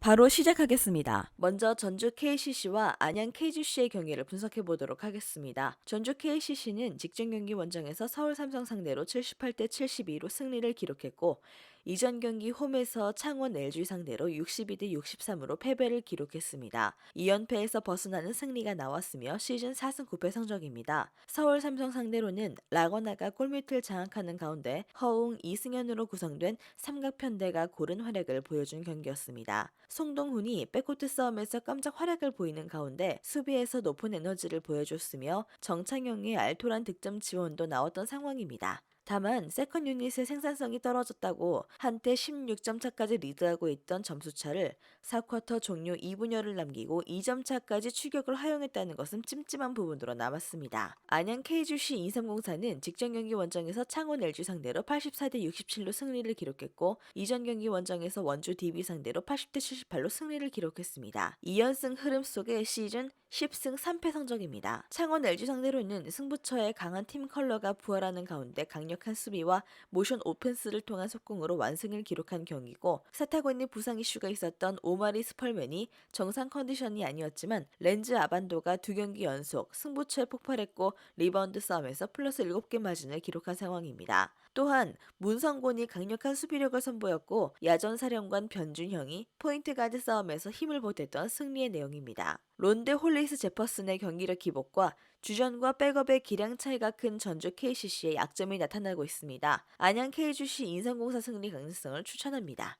바로 시작하겠습니다. 먼저 전주 KCC와 안양 KGC의 경기를 분석해 보도록 하겠습니다. 전주 KCC는 직전 경기 원정에서 서울 삼성 상대로 78대 72로 승리를 기록했고 이전 경기 홈에서 창원 LG 상대로 62대 63으로 패배를 기록했습니다. 2연패에서 벗어나는 승리가 나왔으며 시즌 4승 9패 성적입니다. 서울 삼성 상대로는 라거나가 골밑을 장악하는 가운데 허웅, 이승현으로 구성된 삼각편대가 고른 활약을 보여준 경기였습니다. 송동훈이 백코트 싸움에서 깜짝 활약을 보이는 가운데 수비에서 높은 에너지를 보여줬으며 정창영의 알토란 득점 지원도 나왔던 상황입니다. 다만 세컨 유닛의 생산성이 떨어졌다고 한때 16점 차까지 리드하고 있던 점수 차를 4쿼터 종료 2분여를 남기고 2점 차까지 추격을 허용했다는 것은 찜찜한 부분으로 남았습니다. 안양 KGC 인삼공사는 직전 경기 원정에서 창원 LG 상대로 84대 67로 승리를 기록했고 이전 경기 원정에서 원주 DB 상대로 80대 78로 승리를 기록했습니다. 2연승 흐름 속에 시즌 10승 3패 성적입니다. 창원 LG 상대로는 승부처의 강한 팀 컬러가 부활하는 가운데 강력 한 수비와 모션 오펜스를 통한 속공으로 완승을 기록한 경기고 사타구니 부상 이슈가 있었던 오마리 스펄맨이 정상 컨디션이 아니었지만 렌즈 아반도가 두 경기 연속 승부처에 폭발했고 리바운드 싸움에서 플러스 7개 마진을 기록한 상황입니다. 또한 문성곤이 강력한 수비력을 선보였고 야전 사령관 변준형이 포인트 가드 싸움에서 힘을 보탰던 승리의 내용입니다. 론데 홀리스 제퍼슨의 경기력 기복과 주전과 백업의 기량 차이가 큰 전주 KCC의 약점이 나타나고 있습니다. 안양 KGC 인삼공사 승리 가능성을 추천합니다.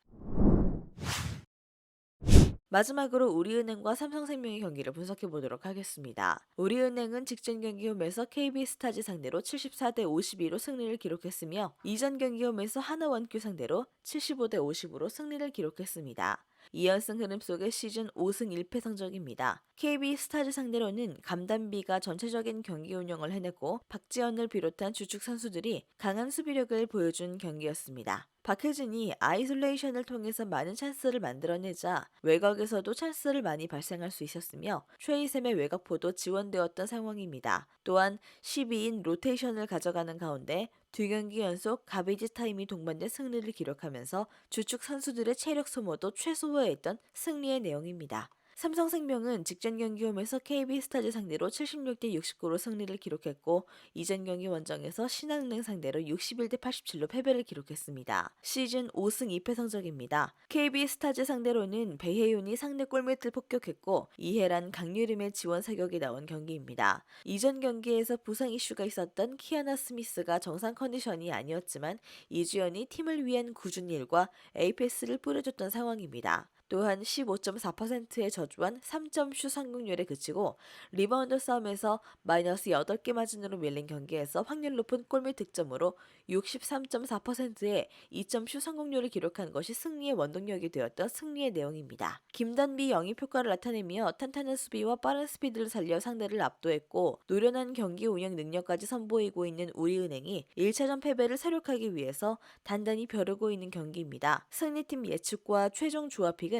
마지막으로 우리은행과 삼성생명의 경기를 분석해 보도록 하겠습니다. 우리은행은 직전 경기 홈에서 KB스타즈 상대로 74대 52로 승리를 기록했으며 이전 경기 홈에서 하나원큐 상대로 75대 50으로 승리를 기록했습니다. 2연승 흐름 속의 시즌 5승 1패 성적입니다. KB 스타즈 상대로는 감단비가 전체적인 경기 운영을 해냈고 박지현을 비롯한 주축 선수들이 강한 수비력을 보여준 경기였습니다. 박혜진이 아이솔레이션을 통해서 많은 찬스를 만들어내자 외곽에서도 찬스를 많이 발생할 수 있었으며 최희샘의 외곽포도 지원되었던 상황입니다. 또한 12인 로테이션을 가져가는 가운데 두 경기 연속 가비지 타임이 동반된 승리를 기록하면서 주축 선수들의 체력 소모도 최소화했던 승리의 내용입니다. 삼성생명은 직전 경기 홈에서 KB스타즈 상대로 76대 69로 승리를 기록했고 이전 경기 원정에서 신한은행 상대로 61대 87로 패배를 기록했습니다. 시즌 5승 2패 성적입니다. KB스타즈 상대로는 배혜윤이 상대 골밑을 폭격했고 이해란 강유림의 지원 사격이 나온 경기입니다. 이전 경기에서 부상 이슈가 있었던 키아나 스미스가 정상 컨디션이 아니었지만 이주연이 팀을 위한 굳은 일과 에이패스를 뿌려줬던 상황입니다. 또한 15.4%의 저조한 3점 슛 성공률에 그치고 리바운드 싸움에서 마이너스 8개 마진으로 밀린 경기에서 확률 높은 골밑 득점으로 63.4%의 2점 슛 성공률을 기록한 것이 승리의 원동력이 되었던 승리의 내용입니다. 김단비 영입 효과를 나타내며 탄탄한 수비와 빠른 스피드를 살려 상대를 압도했고 노련한 경기 운영 능력까지 선보이고 있는 우리은행이 1차전 패배를 사륙하기 위해서 단단히 벼르고 있는 경기입니다. 승리팀 예측과 최종 조합픽은